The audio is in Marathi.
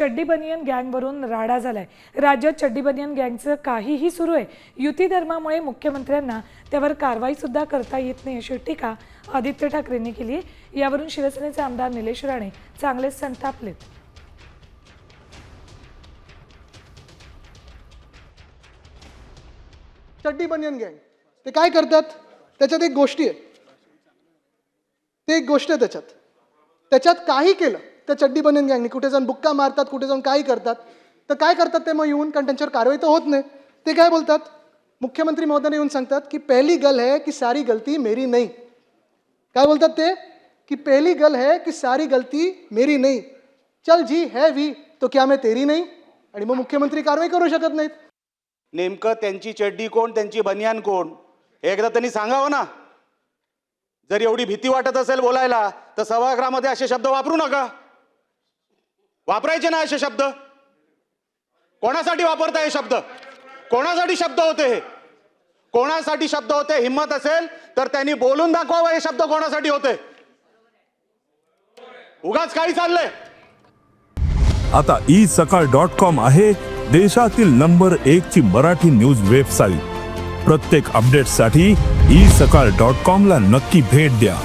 चड्डी बनियन गँगवरून राडा झालाय. राज्यात चड्डी बनियन गँगचं काहीही सुरू आहे. युती धर्मामुळे मुख्यमंत्र्यांना त्यावर कारवाई सुद्धा करता येत नाही अशी टीका आदित्य ठाकरेंनी केली आहे. यावरून शिवसेनेचे आमदार निलेश राणे चांगलेच संतापलेत. चड्डी बनियन गँग ते काय करतात? त्याच्यात एक गोष्टी आहे ते एक गोष्ट आहे त्याच्यात. त्याच्यात काही केलं त्या चड्डी बनवून गँगनी कुठे जाऊन बुक्का मारतात कुठे जाऊन काही करतात. तर काय करतात ते मग येऊन कारण त्यांच्यावर कारवाई तर होत नाही. ते काय बोलतात? मुख्यमंत्री महोदयाने येऊन सांगतात की पहली गल है की सारी गलती मेरी नाही. काय बोलतात ते? की पहली गल है की सारी गलती मेरी नाही. चल जी है वी तो क्या मैं तेरी नाही? आणि मग मुख्यमंत्री कारवाई करू शकत नाहीत. नेमकं त्यांची चड्डी कोण त्यांची बनियान कोण? हे एकदा त्यांनी सांगावं ना. जर एवढी भीती वाटत असेल बोलायला तर सभागृहामध्ये असे शब्द वापरू नका. वापरायचे ना असे शब्द? कोणासाठी वापरताय हे शब्द? कोणासाठी शब्द होते हे? कोणासाठी शब्द होते? हिंमत असेल तर त्यांनी बोलून दाखवावं हे शब्द कोणासाठी होते? उगाच काही चाललंय. आता ई सकाळ डॉट कॉम आहे देशातील नंबर एक ची मराठी न्यूज वेबसाईट. प्रत्येक अपडेटसाठी ई सकाळ डॉट कॉम ला नक्की भेट द्या.